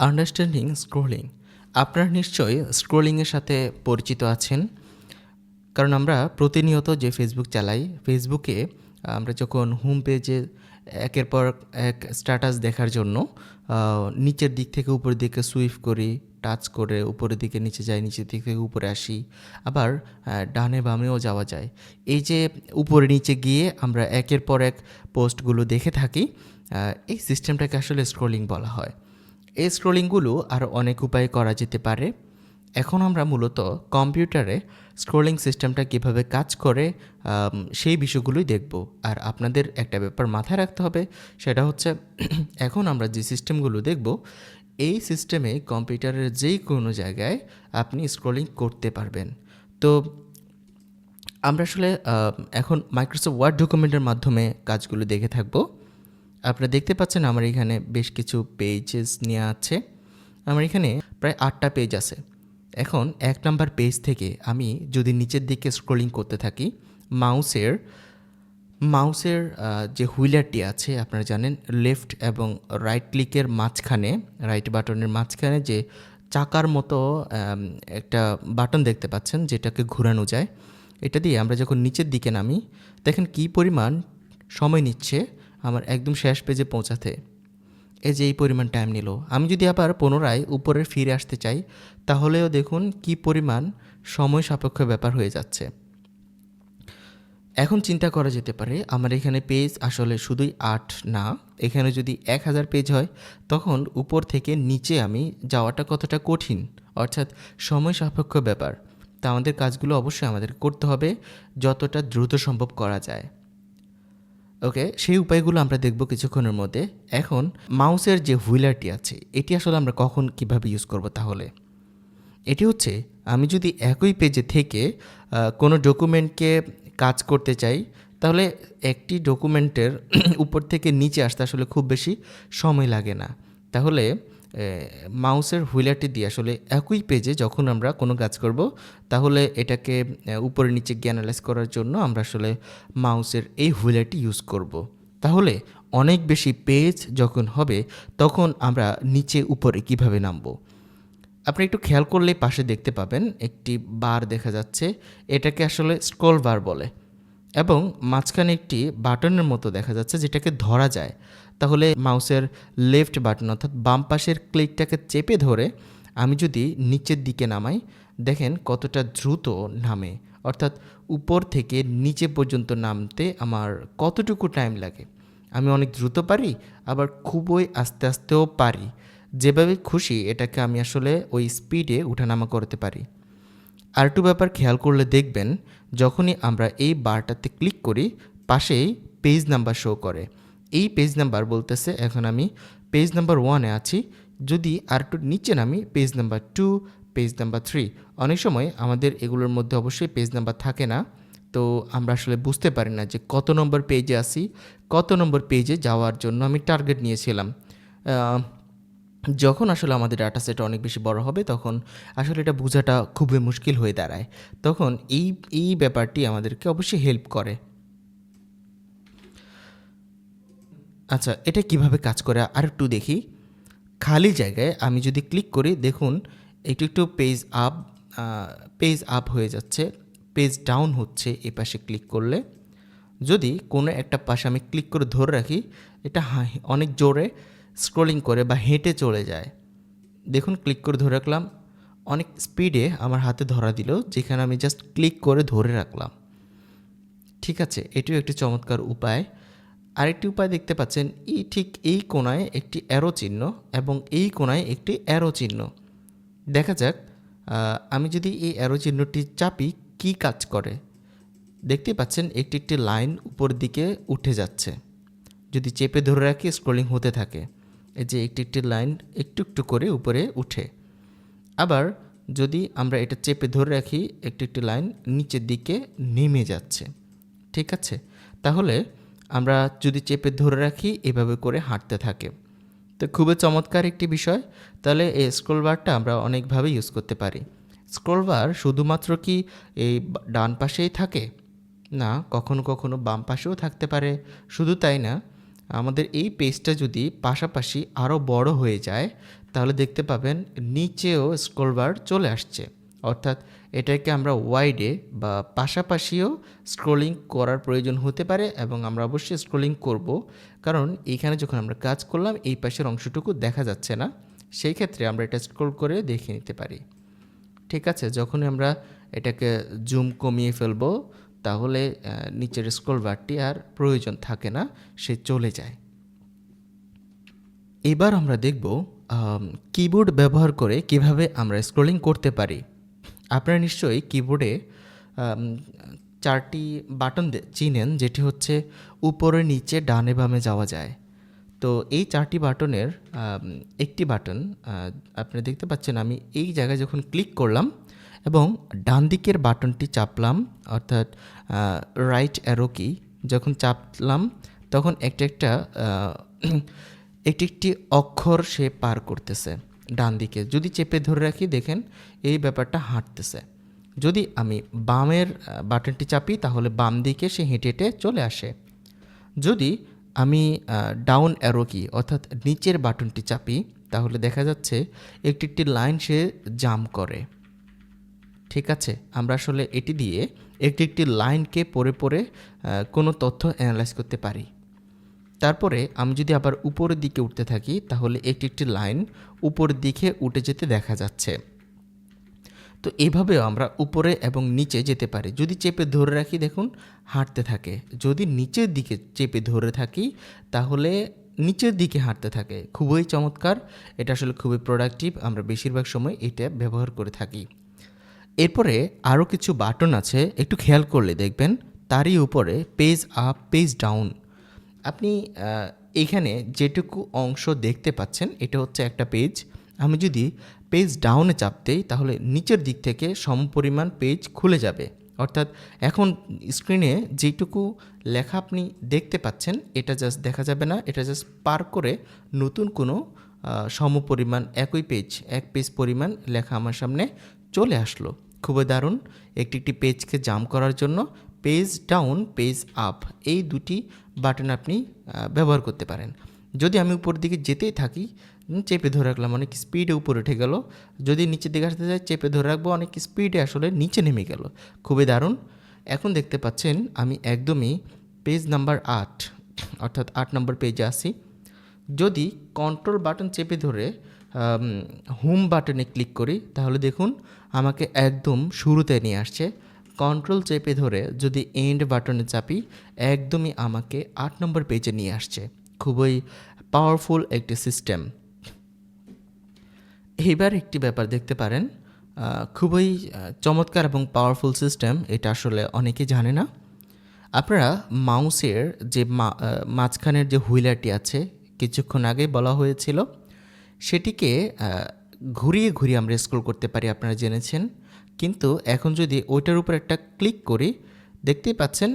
Understanding scrolling. আপনারা নিশ্চয়ই স্ক্রোলিংয়ের সাথে পরিচিত আছেন। কারণ আমরা প্রতিনিয়ত যে ফেসবুক চালাই ফেসবুকে আমরা যখন হোম পেজে একের পর এক স্ট্যাটাস দেখার জন্য নিচের দিক থেকে উপরের দিকে সুইফ করি টাচ করে উপরের দিকে নিচে যাই, নিচের দিক থেকে উপরে আসি, আবার ডানে বামেও যাওয়া যায়। এই যে উপরে নিচে গিয়ে আমরা একের পর এক পোস্টগুলো দেখে থাকি এই সিস্টেমটাকে আসলে স্ক্রোলিং বলা হয়। এই স্ক্রোলিংগুলো আরও অনেক উপায়ে করা যেতে পারে। এখন আমরা মূলত কম্পিউটারে স্ক্রোলিং সিস্টেমটা কীভাবে কাজ করে সেই বিষয়গুলোই দেখব। আর আপনাদের একটা ব্যাপার মাথায় রাখতে হবে, সেটা হচ্ছে এখন আমরা যে সিস্টেমগুলো দেখব, এই সিস্টেমে কম্পিউটারের যেই কোনো জায়গায় আপনি স্ক্রোলিং করতে পারবেন। তো আমরা আসলে এখন মাইক্রোসফট ওয়ার্ড ডকুমেন্টের মাধ্যমে কাজগুলো দেখে থাকব। আপনারা দেখতে পাচ্ছেন আমার এখানে বেশ কিছু পেজেস নেওয়া আছে। আমার এখানে প্রায় আটটা পেজ আছে। এখন এক নাম্বার পেজ থেকে আমি যদি নিচের দিকে স্ক্রলিং করতে থাকি মাউসের মাউসের যে হুইলারটি আছে, আপনারা জানেন লেফট এবং রাইট ক্লিকের মাঝখানে রাইট বাটনের মাঝখানে যে চাকার মতো একটা বাটন দেখতে পাচ্ছেন, যেটাকে ঘোরানো যায়। এটা দিয়ে আমরা যখন নিচের দিকে নামি, দেখেন কী পরিমাণ সময় নিচ্ছে। আমার একদম শেষ পেজে পৌঁছাতে। এই যে এই পরিমাণ টাইম নিল। আমি যদি আবার পুনরায় উপরে ফিরে আসতে চাই, তাহলেও দেখুন কি পরিমাণ সময় সাপেক্ষ ব্যাপার হয়ে যাচ্ছে। এখন চিন্তা করা যেতে পারে, আমার এখানে পেজ আসলে শুধুই আট না, এখানে যদি এক হাজার পেজ হয়, তখন উপর থেকে নিচে আমি যাওয়াটা কতটা কঠিন, অর্থাৎ সময় সাপেক্ষ ব্যাপার। তা আমাদের কাজগুলো অবশ্যই আমাদের করতে হবে, যতটা দ্রুত সম্ভব করা যায়। ওকে সেই উপায়গুলো আমরা দেখব কিছুক্ষণের মধ্যে। এখন, মাউসের যে হুইলারটি আছে, এটি আসলে আমরা কখন কীভাবে ইউজ করব তাহলে? এটি হচ্ছে, আমি যদি একই পেজে থেকে কোনো ডকুমেন্টকে কাজ করতে চাই, তাহলে একটি ডকুমেন্টের উপর থেকে নিচে আসতে আসলে খুব বেশি সময় লাগে না। তাহলে মাউসের হুইলারটি দিয়ে আসলে একই পেজে যখন আমরা কোনো কাজ করব, তাহলে এটাকে উপরে নিচে গিয়ে অ্যানালাইজ করার জন্য আমরা আসলে মাউসের এই হুইলারটি ইউজ করব। তাহলে অনেক বেশি পেজ যখন হবে, তখন আমরা নিচে উপরে কীভাবে নামবো আপনি একটু খেয়াল করলে পাশে দেখতে পাবেন, একটি বার দেখা যাচ্ছে, এটাকে আসলে স্ক্রল বার বলে এবং মাঝখানে একটি বাটনের মতো দেখা যাচ্ছে যেটাকে ধরা যায়। তাহলে মাউসের লেফট বাটন অর্থাৎ বাম পাশের ক্লিকটাকে চেপে ধরে আমি যদি নিচের দিকে নামাই, দেখেন কতটা দ্রুত নামে। অর্থাৎ উপর থেকে নিচে পর্যন্ত নামতে আমার কতটুকু টাইম লাগে? আমি অনেক দ্রুত পারি, আবার খুবই আস্তে আস্তেও পারি। যেভাবে খুশি এটাকে আমি আসলে ওই স্পিডে উঠানামা করতে পারি। আরেকটু ব্যাপার খেয়াল করলে দেখবেন, যখনই আমরা এই বারটাতে ক্লিক করি, পাশেই পেজ নাম্বার শো করে। এই পেজ নাম্বার বলতেছে, এখন আমি পেজ নাম্বার ওয়ানে আছি। যদি আর একটু নিচে নামি, page number two page number three অনেক সময় আমাদের এগুলোর মধ্যে অবশ্যই পেজ নাম্বার থাকে না। তো আমরা আসলে বুঝতে পারি না যে কত নম্বর পেজে আসি কত নম্বর পেজে যাওয়ার জন্য আমি টার্গেট নিয়েছিলাম। যখন আসলে আমাদের ডাটা সেট অনেক বেশি বড় হবে, তখন আসলে এটা বোঝাটা খুবই মুশকিল হয়ে দাঁড়ায়। তখন এই এই ব্যাপারটি আমাদেরকে অবশ্যই হেল্প করে। আচ্ছা এটা কীভাবে কাজ করে? আর একটু দেখি। খালি জায়গায় আমি যদি ক্লিক করি, দেখুন একটু একটু পেজ আপ পেজ আপ হয়ে যাচ্ছে পেজ ডাউন হচ্ছে এই পাশে ক্লিক করলে। যদি কোনো একটা পাশে আমি ক্লিক করে ধরে রাখি, এটা অনেক জোরে স্ক্রলিং করে বা হেঁটে চলে যায়। দেখুন ক্লিক করে ধরে রাখলাম। অনেক স্পিডে আমার হাতে ধরা দিল, যেখানে আমি জাস্ট ক্লিক করে ধরে রাখলাম। ঠিক আছে, এটিও একটি চমৎকার উপায়। আরেকটি উপায় দেখতে পাচ্ছেন এই ঠিক এই কোণায় একটি অ্যারো চিহ্ন এবং এই কোণায় একটি অ্যারো চিহ্ন। দেখা যাক আমি যদি এই অ্যারো চিহ্নটি চাপি, কি কাজ করে? দেখতে পাচ্ছেন, একটি একটি লাইন উপর দিকে উঠে যাচ্ছে। যদি চেপে ধরে রাখি স্ক্রলিং হতে থাকে। যে একটি একটি লাইন একটু একটু করে উপরে উঠে। আবার যদি আমরা এটা চেপে ধরে রাখি, একটি একটি লাইন নিচের দিকে নেমে যাচ্ছে। ঠিক আছে? তাহলে আমরা যদি চেপে ধরে রাখি, এভাবে করে হাঁটতে থাকে। তো খুবই চমৎকার একটি বিষয়। তাহলে এই স্ক্রোল বারটা আমরা অনেকভাবে ইউজ করতে পারি। স্ক্রোল বার শুধুমাত্র কি এই ডান পাশেই থাকে? না, কখনো কখনো বাম পাশেও থাকতে পারে। শুধু তাই না আমাদের এই পেজটা যদি পাশাপাশি আরও বড় হয়ে যায়, তাহলে দেখতে পাবেন নিচেও স্ক্রোলবার চলে আসছে। অর্থাৎ এটাকে আমরা ওয়াইডে বা পাশাপাশিও স্ক্রোলিং করার প্রয়োজন হতে পারে এবং আমরা অবশ্যই স্ক্রোলিং করব। কারণ এইখানে যখন আমরা কাজ করলাম, এই পাশের অংশটুকু দেখা যাচ্ছে না। সেই ক্ষেত্রে আমরা এটা স্ক্রোল করে দেখে নিতে পারি। ঠিক আছে? যখনই আমরা এটাকে জুম কমিয়ে ফেলব তাহলে নিচের স্ক্রোল বারটি আর প্রয়োজন থাকে না সে চলে যায়। এবার আমরা দেখব কিবোর্ড ব্যবহার করে কীভাবে আমরা স্ক্রোলিং করতে পারি। আপনারা নিশ্চয়ই কিবোর্ডে চারটি বাটন চিনেন যেটি হচ্ছে উপরে নিচে ডানে বামে যাওয়া যায়। তো এই চারটি বাটনের একটি বাটন আহ, আপনি দেখতে পাচ্ছেন আমি এই জায়গায় যখন ক্লিক করলাম এবং ডান দিকের বাটনটি চাপলাম, অর্থাৎ রাইট অ্যারো কি যখন চাপলাম, তখন একটা একটা একটি একটি অক্ষর সে পার করতেছে ডান দিকে। যদি চেপে ধরে রাখি, দেখেন, এই ব্যাপারটা হাঁটতেছে। যদি আমি বামের বাটনটি চাপি, তাহলে বাম দিকে সে হেঁটে হেঁটে চলে আসে। যদি আমি ডাউন অ্যারো কি অর্থাৎ নিচের বাটনটি চাপি, তাহলে দেখা যাচ্ছে, একটি একটি লাইন সে জাম করে। ঠিক আছে? আমরা আসলে এটি দিয়ে একটি একটি লাইনকে পড়ে আহ, কোনো তথ্য অ্যানালাইজ করতে পারি। তারপরে আমি যদি আবার উপরের দিকে উঠতে থাকি তাহলে একটি একটি লাইন উপরের দিকে উঠে যেতে দেখা যাচ্ছে। তো এইভাবেও আমরা উপরে এবং নিচে যেতে পারি। যদি চেপে ধরে রাখি দেখুন হাঁটতে থাকে। যদি নিচের দিকে চেপে ধরে থাকি তাহলে নিচের দিকে হাঁটতে থাকে। খুবই চমৎকার। এটা আসলে খুবই প্রোডাক্টিভ আমরা বেশিরভাগ সময় এটা ব্যবহার করে থাকি। এরপরে আরও কিছু বাটন আছে, একটু খেয়াল করলে দেখবেন, তারই উপরে পেজ আপ পেজ ডাউন আপনি এখানে যেটুকু অংশ দেখতে পাচ্ছেন, এটা হচ্ছে একটা পেজ আমি যদি পেজ ডাউনে চাপ দেই তাহলে নিচের দিক থেকে সমপরিমাণ পেজ খুলে যাবে। অর্থাৎ এখন স্ক্রিনে যেটুকু লেখা আপনি দেখতে পাচ্ছেন, এটা জাস্ট দেখা যাবে না, এটা জাস্ট পার করে নতুন কোনো সমপরিমাণ একই পেজ এক পেজ পরিমাণ লেখা আমার সামনে চলে আসলো। খুবই দারুণ। একটি একটি পেজকে জাম করার জন্য পেজ ডাউন পেজ আপ এই দুটি বাটন আপনি ব্যবহার করতে পারেন। যদি আমি উপর দিকে যেতেই থাকি চেপে ধরে রাখলাম, অনেক স্পিডে উপরে উঠে গেল। যদি নিচের দিকে আসতে যাই, চেপে ধরে রাখব, অনেক স্পিডে আসলে নিচে নেমে গেল। খুবই দারুণ। এখন দেখতে পাচ্ছেন, আমি একদমই পেজ নাম্বার আট, অর্থাৎ আট নম্বর পেজে আসি যদি কন্ট্রোল বাটন চেপে ধরে হোম বাটনে ক্লিক করি, তাহলে দেখুন আমাকে একদম শুরুতে নিয়ে আসছে। কন্ট্রোল চেপে ধরে যদি এন্ড বাটনে চাপি, একদমই আমাকে আট নম্বর পেজে নিয়ে আসছে। খুবই পাওয়ারফুল একটি সিস্টেম এইবার একটি ব্যাপার দেখতে পারেন খুবই চমৎকার এবং পাওয়ারফুল সিস্টেম এটা আসলে অনেকে জানে না। আপনারা মাউসের যে মাঝখানের যে হুইলারটি আছে, কিছুক্ষণ আগে বলা হয়েছিল সেটিকে ঘুরিয়ে ঘুরিয়ে আমরা স্ক্রল করতে পারি, আপনারা জেনেছেন। কিন্তু এখন যদি ওইটার উপর একটা ক্লিক করি, দেখতেই পাচ্ছেন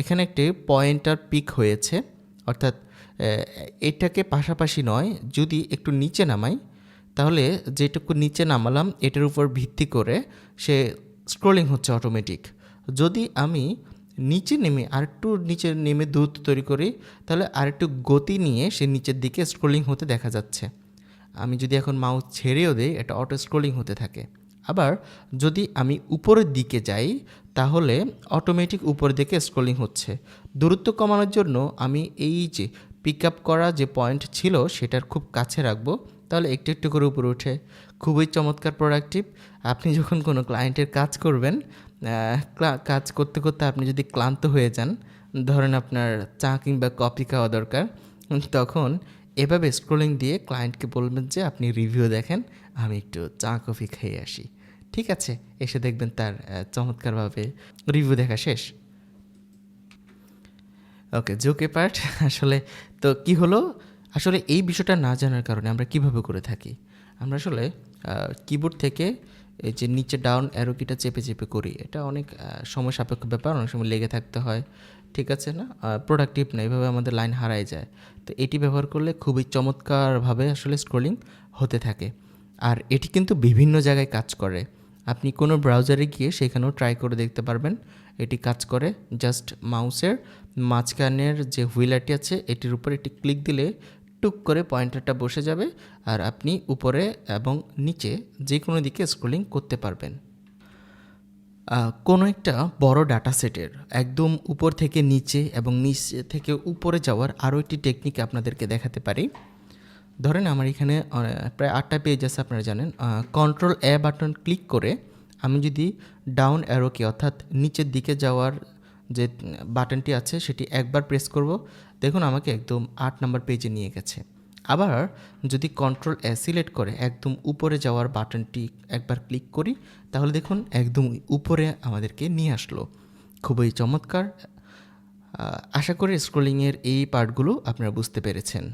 এখানে একটি পয়েন্টার পিক হয়েছে। অর্থাৎ এটাকে পাশাপাশি নয়, যদি একটু নিচে নামাই, তাহলে যেটুকু নিচে নামালাম, এটার উপর ভিত্তি করে সে স্ক্রোলিং হচ্ছে অটোমেটিক যদি আমি নিচে নেমে আরেকটু নিচে নেমে দূরত্ব তৈরি করি, তাহলে আরেকটু গতি নিয়ে সে নিচের দিকে স্ক্রোলিং হতে দেখা যাচ্ছে। আমি যদি এখন মাউস ছেড়েও দিই এটা অটো স্ক্রোলিং হতে থাকে। আবার যদি আমি উপরের দিকে যাই, তাহলে অটোমেটিক উপরের দিকে স্ক্রোলিং হচ্ছে। দূরত্ব কমানোর জন্য আমি এই যে পিক আপ করা যে পয়েন্ট ছিল, সেটার খুব কাছে রাখব। তাহলে একটু একটু করে উপরে উঠে। খুবই চমৎকার প্রোডাক্টিভ আপনি যখন কোনো ক্লায়েন্টের কাজ করবেন কাজ করতে করতে আপনি যদি ক্লান্ত হয়ে যান, ধরেন আপনার চা কিংবা কফি খাওয়া দরকার, তখন এভাবে স্ক্রোলিং দিয়ে ক্লায়েন্টকে বলবেন যে, আপনি রিভিউ দেখেন, আমি একটু চা কফি খেয়ে আসি। ঠিক আছে? এসে দেখবেন তার চমৎকারভাবে রিভিউ দেখা শেষ। ওকে জোকে পার্ট আসলে তো কি হলো? আসলে এই বিষয়টা না জানার কারণে আমরা কীভাবে করে থাকি? আমরা আসলে কিবোর্ড থেকে এই যে নিচে ডাউন অ্যারোকিটা চেপে চেপে করি। এটা অনেক সময় সাপেক্ষ ব্যাপার, অনেক সময় লেগে থাকতে হয়। ঠিক আছে না? প্রোডাক্টিভ না এইভাবে আমাদের লাইন হারায় যায়। তো এটি ব্যবহার করলে খুবই চমৎকারভাবে আসলে স্ক্রোলিং হতে থাকে। আর এটি কিন্তু বিভিন্ন জায়গায় কাজ করে। আপনি কোনো ব্রাউজারে গিয়ে সেখানেও ট্রাই করে দেখতে পারবেন। এটি কাজ করে জাস্ট মাউসের মাঝখানের যে হুইলারটি আছে, এটির উপর একটি ক্লিক দিলে টুক করে পয়েন্টারটা বসে যাবে। আর আপনি উপরে এবং নিচে যে কোনো দিকে স্ক্রোলিং করতে পারবেন। কোনো একটা বড় ডাটা সেটের একদম উপর থেকে নিচে এবং নিচে থেকে উপরে যাওয়ার আরও একটি টেকনিক আপনাদেরকে দেখাতে পারি। ধরেন আমার এখানে প্রায় আটটা পেজ আছে আপনারা জানেন। কন্ট্রোল এ বাটন ক্লিক করে আমি যদি ডাউন অ্যারোকে অর্থাৎ নিচের দিকে যাওয়ার যে বাটনটি আছে সেটি একবার প্রেস করব। দেখুন আমাকে একদম আট নাম্বার পেজে নিয়ে গেছে। আবার যদি কন্ট্রোল এ সিলেক্ট করে একদম উপরে যাওয়ার বাটনটি একবার ক্লিক করি, তাহলে দেখুন একদম উপরে আমাদেরকে নিয়ে আসলো। খুবই চমৎকার। আশা করি স্ক্রোলিংয়ের এই পার্টগুলো আপনারা বুঝতে পেরেছেন।